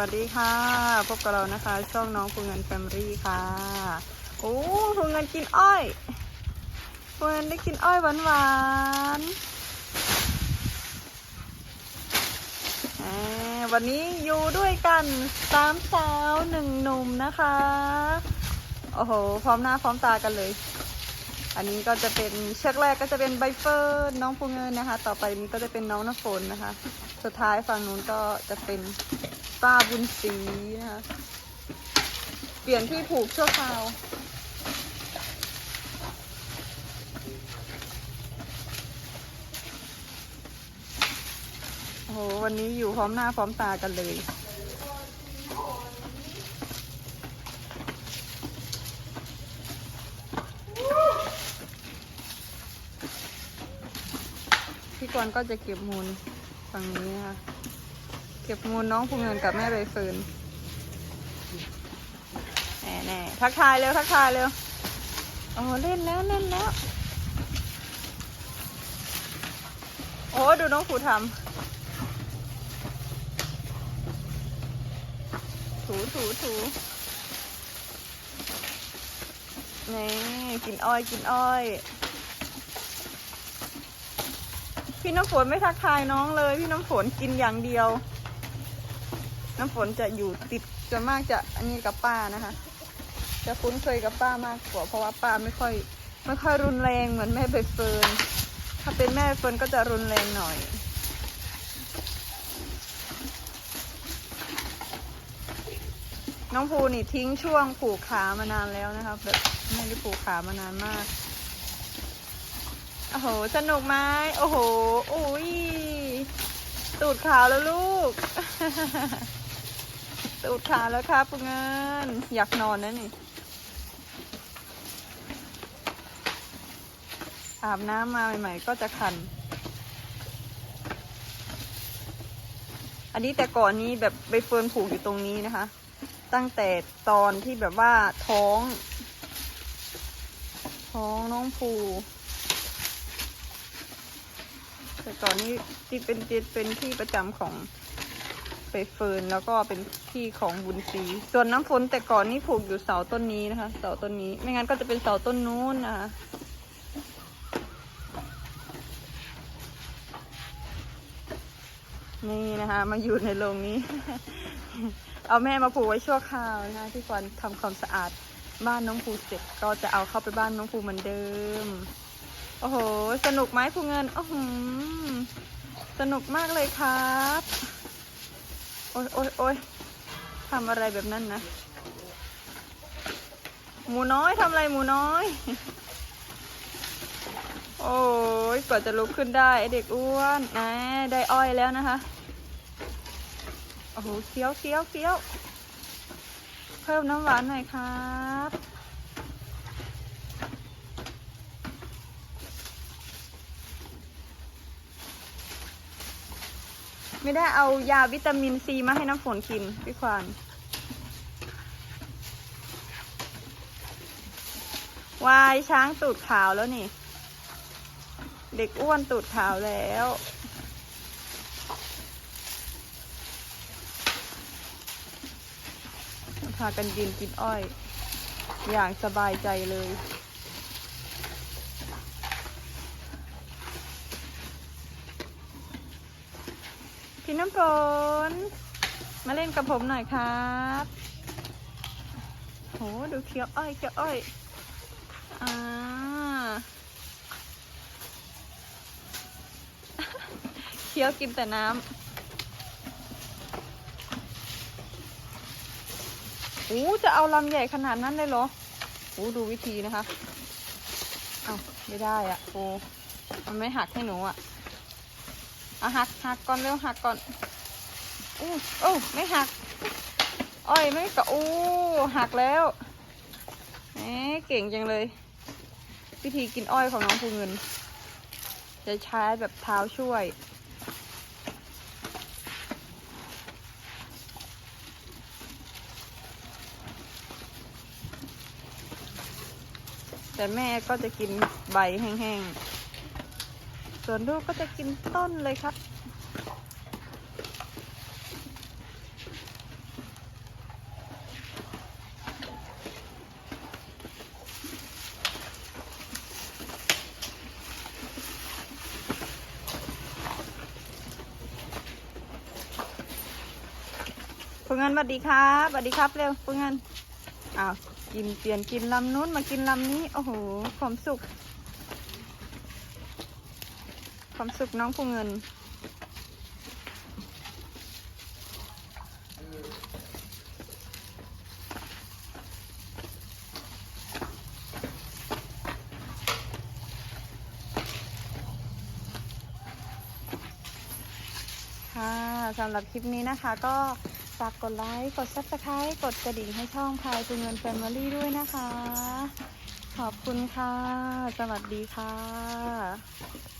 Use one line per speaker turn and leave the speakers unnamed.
วัสดีค่ะ พบกับเรานะคะ ช่องน้องภูเงินแฟมิลี่ค่ะ โอ้ภูเงินกินอ้อยภูเงินได้กินอ้อยหวานหวานวันนี้อยู่ด้วยกันสามสาวหนึ่งหนุ่มนะคะ โอ้โห พร้อมหน้าพร้อมตากันเลย อันนี้ก็จะเป็นเชือกแรกก็จะเป็นใบเฟิร์นน้องภูเงินนะคะ ต่อไปนี้ก็จะเป็นน้องน้ำฝนนะคะ สุดท้ายฝั่งนู้นก็จะเป็น ป้าบุญศรีนะคะ เปลี่ยนที่ผูกชั่วคราว โอ้โห วันนี้อยู่พร้อมหน้าพร้อมตากันเลยพี่กรณ์ก็จะเก็บมูลฝั่งนี้นะคะ เก็บมูลน้องภูเงินกับแม่ใบเฟิร์นแน่แน่ทักทายเร็วทักทายเร็วโอ้เล่นแล้วเล่นแล้ว โอ้ดูน้องภูทำถูถูถูนี่กินอ้อยกินอ้อย พี่น้ำฝนไม่ทักทายน้องเลย พี่น้ำฝนกินอย่างเดียว น้ำฝนจะอยู่ติดจะมากจะอันนี้กับป้านะคะ จะคุ้นเคยกับป้ามากกว่าเพราะว่าป้าไม่ค่อยไม่ค่อยรุนแรงเหมือนแม่ใบเฟิร์นถ้าเป็นแม่เฟิร์นก็จะรุนแรงหน่อยน้องภูนี่ทิ้งช่วงผูกขามานานแล้วนะคะแบบไม่ได้ผูกขามานานมาก โอ้โห สนุกไหมโอ้โห อุ้ยตูดขาวแล้วลูก ตูดขาแล้วครับปุงเงิน อยากนอนนะนี่ อาบน้ำมาใหม่ ๆ ก็จะคัน อันนี้แต่ก่อนนี้แบบใบเฟิร์นผูกอยู่ตรงนี้นะคะ ตั้งแต่ตอนที่แบบว่าท้อง ท้องน้องภูแต่ก่อนนี้ที่เป็นเป็นที่ประจำของ เปเฟิร์นแล้วก็เป็นที่ของบุญศรีส่วนน้ำฝนแต่ก่อนนี่ผูกอยู่เสาต้นนี้นะคะ เสาต้นนี้ ไม่งั้นก็จะเป็นเสาต้นนู้นนะคะนี่นะคะ มาอยู่ในโรงนี้ เอาแม่มาผูกไว้ชั่วคราวนะคะที่ควรทำความสะอาดบ้านน้องภูเสร็จก็จะเอาเข้าไปบ้านน้องภูเหมือนเดิม โอ้โห สนุกไหมภูเงินโอ้โหสนุกมากเลยครับ โอ้ยโอ้ยโอ้ยทำอะไรแบบนั้นนะ หมูน้อยทำอะไรหมูน้อย โอ้ยกว่าจะลุกขึ้นได้เด็กอ้วนนะได้อ้อยแล้วนะคะ โอ้โหเคี้ยวเคี้ยวเคี้ยว เพิ่มน้ำหวานหน่อยค่ะบ ไม่ได้เอายาวิตามินซีมาให้น้ำฝนกินพี่ควานวายช้างตูดขาวแล้วนี่ เด็กอ้วนตูดขาวแล้วพากันยืนกินอ้อย อย่างสบายใจเลย พี่น้ำฝนมาเล่นกับผมหน่อยครับโหดูเคี้ยวอ้อยเคี้ยวอ้อยอ่าเคี้ยวกินแต่น้ำโอ้จะเอาลำใหญ่ขนาดนั้นเลยเหรอโอ้ดูวิธีนะคะ เอาไม่ได้อะโอ้มันไม่หักให้หนูอะ อะหักหักก่อนเร็วหักก่อนอู้โอ้ไม่หักอ้อยไม่กะอู้หักแล้วแหมเก่งจังเลย วิธีกินอ้อยของน้องภูเงิน จะใช้แบบเท้าช่วยแต่แม่ก็จะกินใบแห้งๆ ส่วนลูกก็จะกินต้นเลยครับ ฝึกงานสวัสดีครับสวัสดีครับเร็วฝึกงานอ้าวกินเปลี่ยนกินลำนู้นมากินลำนี้ โอ้โห ความสุข ความสุขน้องฟูเงิน ค่ะสำหรับคลิปนี้นะคะก็ฝากกดไลค์ กด subscribe กดกระดิ่งให้ช่องพายตูเงินแฟมิลี่ด้วยนะคะ ขอบคุณค่ะ สวัสดีค่ะ